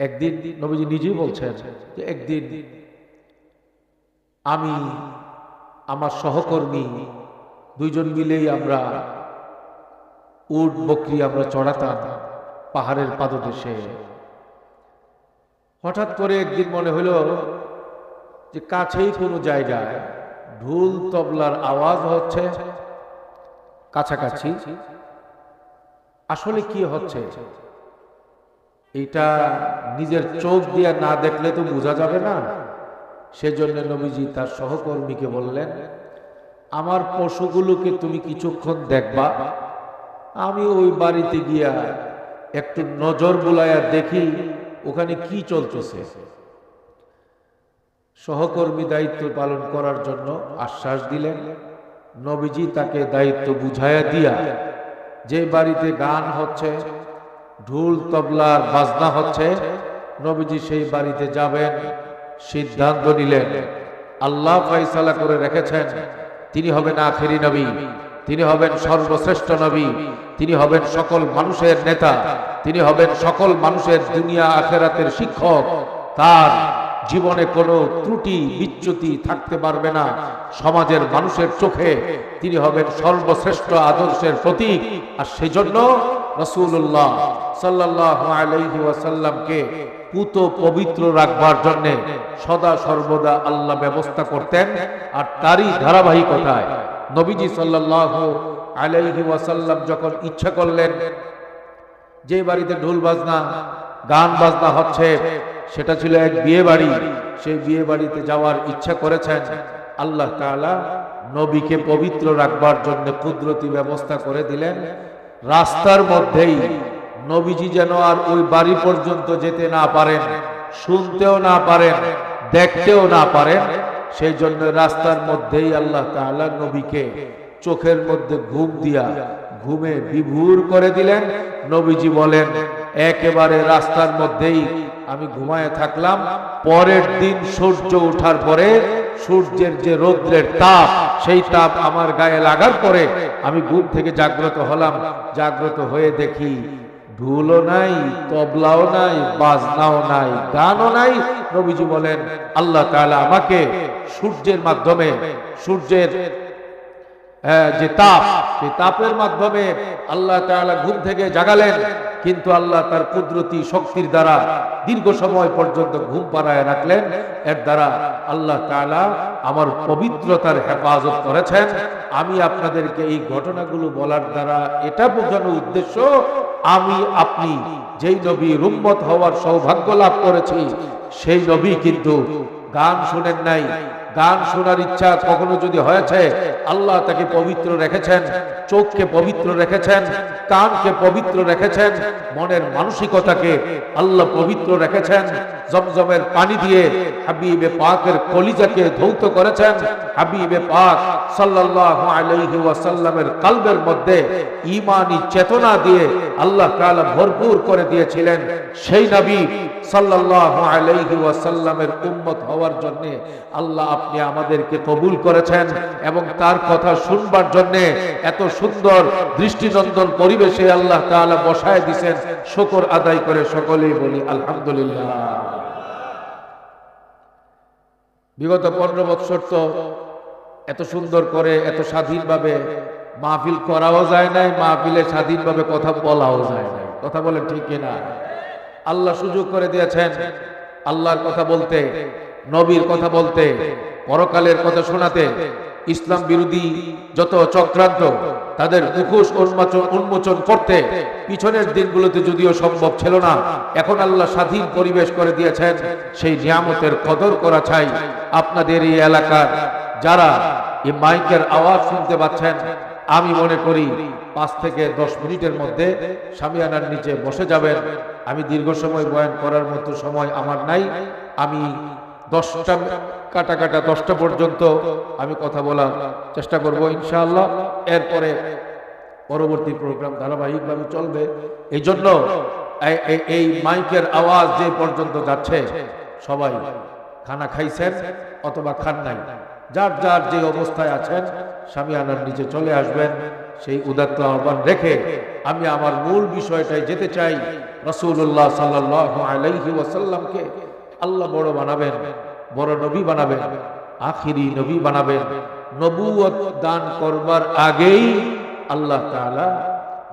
একদিন নবীজি নিজেই বলছেন যে একদিন আমি আমার সহকর্মী দুইজন মিলেই আমরা উট, বকরি আমরা চড়াতাম পাহাড়ের পাদদেশে। হঠাৎ করে একদিন মনে হলো যে কাছেই কোনো জায়গায় ঢোল তবলার আওয়াজ হচ্ছে। কাছাকাছি। আসলে কি হচ্ছে? এটা নিজের চোখ দিয়ে না দেখলে তো বোঝা যাবে না। সেজন্য নবীজি তার সহকর্মীকে বললেন, আমার পশুগুলোকে তুমি কিছুক্ষণ দেখবা। আমি ওই বাড়িতে গিয়া একটু নজর বুলাইয়া দেখি ওখানে কি চলতেছে। সহকর্মী দায়িত্ব পালন করার জন্য আশ্বাস দিলেন। নবীজি তাকে দায়িত্ব বুঝাইয়া দিয়া, যে বাড়িতে গান হচ্ছে ঢোল তবলার বাজনা হচ্ছে, নবীজি সেই বাড়িতে যাবেন, সিদ্ধান্ত নিলেন। আল্লাহ ফাইসালা করে রেখেছেন, তিনি হবেন আখেরি নবী, তিনি হবেন সর্বশ্রেষ্ঠ নবী, তিনি হবেন সকল মানুষের নেতা, তিনি হবেন সকল মানুষের দুনিয়া আখেরাতের শিক্ষক। তার জীবনে কোনো ত্রুটি, বিচ্যুতি থাকতে পারবে না। সমাজের মানুষের চোখে তিনি হবেন সর্বশ্রেষ্ঠ আদর্শের প্রতীক। আর সেজন্য রসুল্লাহ সাল্লাহ আলাইহি ওয়াসাল্লামকে পুত পবিত্র রাখবার জন্যে সদা সর্বদা আল্লাহ ব্যবস্থা করতেন। আর তারই ধারাবাহিকতায় নবীজি সাল্লাহ আলাইহি ওয়াসাল্লাম যখন ইচ্ছা করলেন যে বাড়িতে ঢোল বাজনা, গান বাজনা হচ্ছে, সেটা ছিল এক বিয়ে বাড়ি। সেই বিয়ে বাড়িতে যাওয়ার ইচ্ছা করেছেন। আল্লাহ তাআলা নবীকে পবিত্র রাখবার জন্য কুদরতি ব্যবস্থা করে দিলেন। রাস্তার মধ্যেই নবীজি যেন আর ওই বাড়ি পর্যন্ত যেতে না পারেন, শুনতেও না পারেন, দেখতেও না পারেন, সেই জন্য রাস্তার মধ্যেই আল্লাহ তাআলা নবীকে চোখের মধ্যে ঘুম দিয়া ঘুমে বিভুর করে দিলেন। নবীজি বলেন, একেবারে রাস্তার মধ্যেই আমি ঘুমায় থাকলাম, পরের দিন সূর্য ওঠার পরে সূর্যের যে রৌদ্রের তাপ, সেই তাপ আমার গায়ে লাগার পরে আমি ঘুম থেকে জাগ্রত হলাম। জাগ্রত হয়ে দেখি ঢুলও নাই, তবলাও নাই, বাজনাও নাই, গানও নাই। নবীজি বলেন, আল্লাহ তাআলা আমাকে সূর্যের মাধ্যমে, সূর্যের যে তাপ, সেই তাপের মাধ্যমে আল্লাহ তাআলা ঘুম থেকে জাগালেন। কিন্তু আল্লাহ তার কুদরতি শক্তির দ্বারা দীর্ঘ সময় পর্যন্ত ঘুম পাড়ায় রাখলেন। এর দ্বারা আল্লাহ তাআলা আমার পবিত্রতার হেফাজত করেছেন। আমি আপনাদেরকে এই ঘটনাগুলো বলার দ্বারা এটা বোঝানোর উদ্দেশ্য, আমি আপনি যেই নবী রুম্মত হওয়ার সৌভাগ্য লাভ করেছি, সেই নবী কিন্তু গান শুনেন নাই গান শোনার ইচ্ছা কখনো যদি হয়েছে, আল্লাহ তাকে পবিত্র রেখেছেন, চোখকে পবিত্র রেখেছেন, কানকে পবিত্র রেখেছেন, মনের মানসিকতাকে আল্লাহ পবিত্র রেখেছেন, জমজমের পানি দিয়ে হাবিবে পাকের কলিজাকে ধৌত করেছেন, হাবিবে পাক সাল্লাল্লাহু আলাইহি ওয়াসাল্লামের কালবের মধ্যে ঈমানি চেতনা দিয়ে আল্লাহ তাআলা ভরপুর করে দিয়েছিলেন। সেই নবী সাল্লাল্লাহু আলাইহি ওয়াসাল্লামের উম্মত হওয়ার জন্য আল্লাহ আপনি আমাদেরকে কবুল করেছেন এবং তার কথা শুনবার জন্য এত সুন্দর দৃষ্টিনন্দন পরিবেশে আল্লাহ তাআলা বসায় দিবেন শুকর আদায় করে সকলেই বলি আলহামদুলিল্লাহ। বিগত পনেরো বৎসর তো এত সুন্দর করে, এত স্বাধীনভাবে মাহফিল করাও যায় নাই, মাহফিলে স্বাধীনভাবে কথা বলাও যায় নাই। কথা বলে ঠিক কিনা? আল্লাহ সুযোগ করে দিয়েছেন। আল্লাহর কথা বলতে, নবীর কথা বলতে পরকালের কথা শোনাতে ইসলাম বিরোধী যত চক্রান্ত, তাদের মুখোশ উন্মোচন উন্মোচন করতে পিছনের দিনগুলোতে যদিও সম্ভব ছিল না, এখন আল্লাহ স্বাধীন পরিবেশ করে দিয়েছেন। সেই নিয়ামতের কদর করা চাই আপনাদের এই এলাকার যারা এই মাইকের আওয়াজ শুনতে পাচ্ছেন। আমি মনে করি পাঁচ থেকে দশ মিনিটের মধ্যে সামিয়ানার নিচে বসে যাবেন। আমি দীর্ঘ সময় বয়ান করার মতো সময় আমার নাই। আমি দশটা কাটা কাটা দশটা পর্যন্ত আমি কথা বলার চেষ্টা করব ইনশাআল্লাহ। এরপরে পরবর্তী প্রোগ্রাম ধারাবাহিকভাবে চলবে। এই জন্য এই- মাইকের আওয়াজ যে পর্যন্ত যাচ্ছে, সবাই খানা খাইছেন অথবা খান নাই। যার যার যে অবস্থায় আছেন, স্বামী আনার নিচে চলে আসবেন। সেই উদাত্ত আহ্বান রেখে আমি আমার মূল বিষয়টায় যেতে চাই। রসুল্লাহ সাল্লাহ আলাইহি ওয়াসাল্লামকে আল্লাহ বড় বানাবেন। বড় নবী বানাবেন, আখিরি নবী বানাবেন, নবুয়ত দান করবার আগেই আল্লাহ তাআলা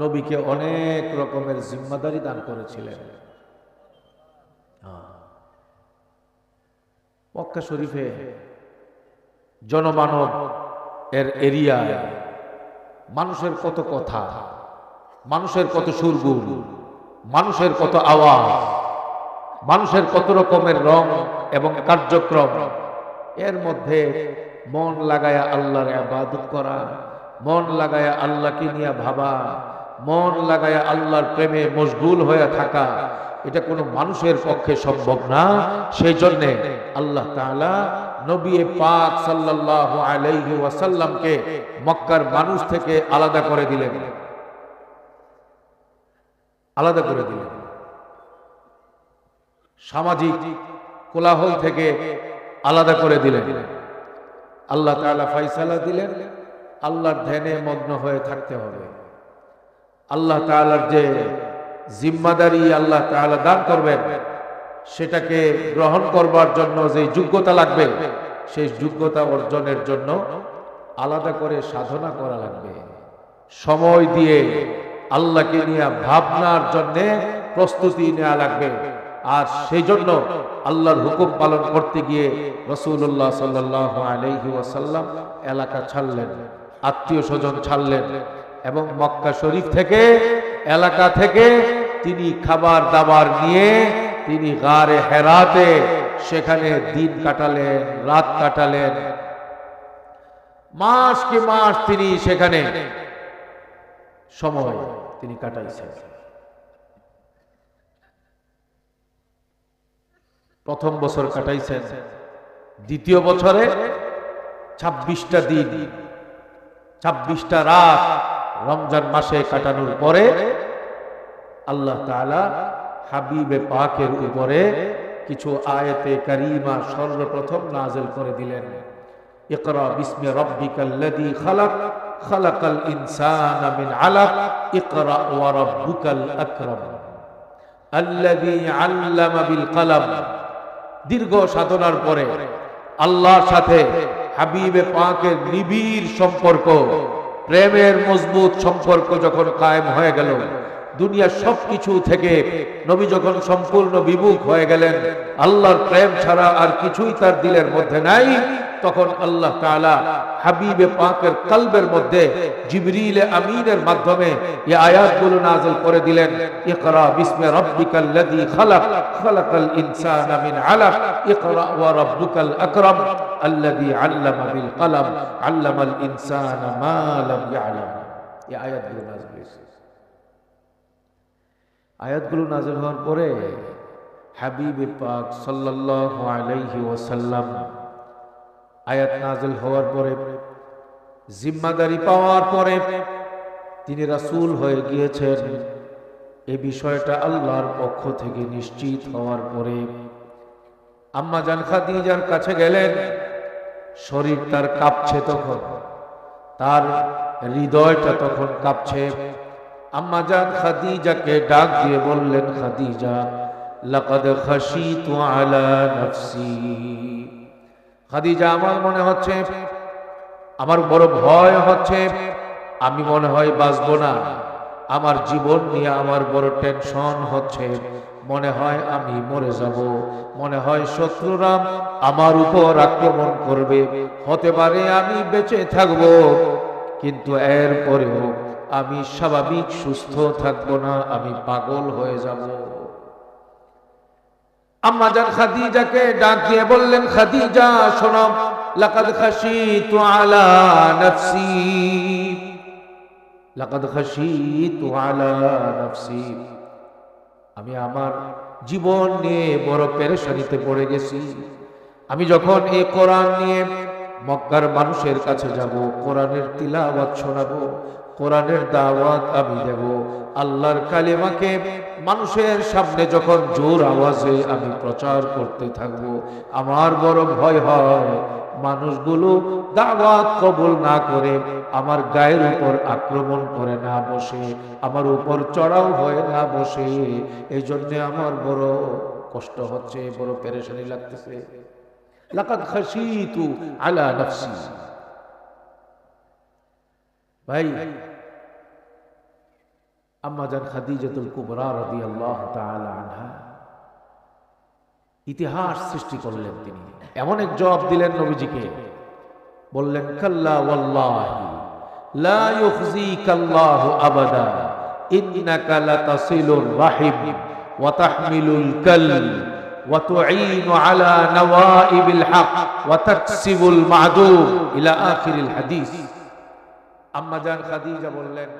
নবীকে অনেক রকমের জিম্মাদারি দান করেছিলেন। মক্কা শরীফে জনমানব এর এরিয়ায় মানুষের কত কথা, মানুষের কত সুরগুল মানুষের কত আওয়াজ, মানুষের কত রকমের রং এবং কার্যক্রম। এর মধ্যে মন লাগায়া আল্লাহর আবাদত করা, মন লাগায়া আল্লাহকে নিয়ে ভাবা, মন লাগায়া আল্লাহর প্রেমে মশগুল হয়ে থাকা, এটা কোনো মানুষের পক্ষে সম্ভব না। সেই জন্যে আল্লাহ তাআলা নবী পাক সাল্লাল্লাহু আলাইহি ওয়াসাল্লামকে মক্কার মানুষ থেকে আলাদা করে দিলেন। আলাদা করে দিলেন। সামাজিক কোলাহল থেকে আলাদা করে দিলেন। আল্লাহ তাআলা ফাইসালা দিলেন। আল্লাহর ধ্যানে মগ্ন হয়ে থাকতে হবে। আল্লাহ তাআলার যে জিম্মাদারি আল্লাহ তাআলা দান করবেন, সেটাকে গ্রহণ করবার জন্য যে যোগ্যতা লাগবে, সেই যোগ্যতা অর্জনের জন্য আলাদা করে সাধনা করা লাগবে। সময় দিয়ে আল্লাহকে নিয়ে ভাবনার জন্যে প্রস্তুতি নেওয়া লাগবে। আর সেই জন্য আল্লাহর হুকুম পালন করতে গিয়ে রসুল্লাহ সাল্লাহ এলাকা ছাড়লেন, আত্মীয় স্বজন ছাড়লেন এবং মক্কা শরীফ থেকে এলাকা থেকে তিনি খাবার দাবার নিয়ে তিনি গারে হেরাতে সেখানে দিন কাটালেন, রাত কাটালেন। মাস কি মাস তিনি সেখানে সময় তিনি কাটাইছেন। প্রথম বছর কাটাইছেন। দ্বিতীয় বছরে ছাব্বিশটা দিন, ছাব্বিশটা রাত রমজান মাসে কাটানোর পরে আল্লাহ তাআলা হাবিবে পাকের উপরে কিছু আয়তে কারিমা সর্বপ্রথম নাজেল করে দিলেন। ইকরা বিসমি রাব্বিকাল্লাযী খালাক, খালাকাল ইনসানা মিন আলাক, ইকরা ওয়া রাব্বুকাল আকরাম। আল্লাযী আল্লামা বিল কলম। দীর্ঘ সাধনার পরে আল্লাহর সাথে হাবিবে পাকের নিবিড় সম্পর্ক, প্রেমের মজবুত সম্পর্ক যখন কায়েম হয়ে গেল, দুনিয়ার সব কিছু থেকে নবী যখন সম্পূর্ণ বিমুখ হয়ে গেলেন, আল্লাহর প্রেম ছাড়া আর কিছুই তার দিলের মধ্যে নাই। তখন আল্লাহ তাআলা হাবিবে পাকের কলবের মধ্যে জিবরিল আমিনের মাধ্যমে এই আয়াতগুলো নাযিল করে দিলেন, ইকরা বিসমি রাব্বিকাল্লাযী খালাক, খালাকাল ইনসানা মিন আলাক, ইকরা ওয়া রাব্বুকাল আকরাম, আল্লাযী আল্লামা বিল কলম, আল্লামাল ইনসানা মা লাম ইয়ালাম। এই আয়াতগুলো নাযিল হয়েছে। আয়াতগুলো নাযিল হওয়ার পরে হাবিবে পাক সাল্লাল্লাহু আলাইহি ওয়াসাল্লাম আয়াত নাজল হওয়ার পরে, জিম্মাদারি পাওয়ার পরে তিনি রাসুল হয়ে গিয়েছেন। এ বিষয়টা আল্লাহর পক্ষ থেকে নিশ্চিত হওয়ার পরে আম্মা জান খাদিজার কাছে গেলেন। শরীর তার কাঁপছে তখন, তার হৃদয়টা তখন কাঁপছে। আম্মা জান খাদিজাকে ডাক দিয়ে বললেন, খাদিজা, লাকাদ খাশিতু আলা নাফসি। খাদিজা, আমার মনে হচ্ছে, আমার বড় ভয় হচ্ছে, আমি মনে হয় বাঁচবো না। আমার জীবন নিয়ে আমার বড় টেনশন হচ্ছে। মনে হয় আমি মরে যাব। মনে হয় শত্রুরা আমার উপর আক্রমণ করবে। হতে পারে আমি বেঁচে থাকব, কিন্তু এর পরেও আমি স্বাভাবিক সুস্থ থাকব না, আমি পাগল হয়ে যাব। আম্মা জান খাদিজাকে ডাক দিয়ে বললেন, খাদিজা, শোনো, লাকাদ খাশিতু আলা নাফসি। লাকাদ খাশিতু আলা নাফসি। আমি আমার জীবন নিয়ে বড় পেরেশানিতে পড়ে গেছি। আমি যখন এই কোরআন নিয়ে মক্কার মানুষের কাছে যাব, কোরআনের তিলাওয়াত শোনাবো, কোরআনের দাওয়াত আমি দেব আল্লাহর কালিমাকে মানুষের সামনে যখন জোর আওয়াজে আমি প্রচার করতে থাকব, আমার বড় ভয় হয়। মানুষগুলো দাওয়াত কবুল না করে আমার গায়ের উপর আক্রমণ করে না বসে, আমার উপর চড়াও হয় না বসে। এই জন্য আমার বড় কষ্ট হচ্ছে, বড় পেরেশানি লাগতেছে। আলা নাফসি। ভাই আম্মা জান খাদিজাতুল কুবরা রাদিয়াল্লাহু তাআলা আনহা। ইতিহাস সৃষ্টি করলেন তিনি। এমন এক জবাব দিলেন নবীজিকে। বললেন, কাল্লা ওয়াল্লাহি লা ইউখজিকাল্লাহু আবাদা, ইন্নাকা লাতাসিলুর রাহিম ওয়া তাহমিলুল কাল ওয়া তুঈনু আলা নওয়াইবিল হক ওয়া তাকসিবুল মা'দুম ইলা আখিরিল হাদিস। আম্মা জান খাদিজা বললেন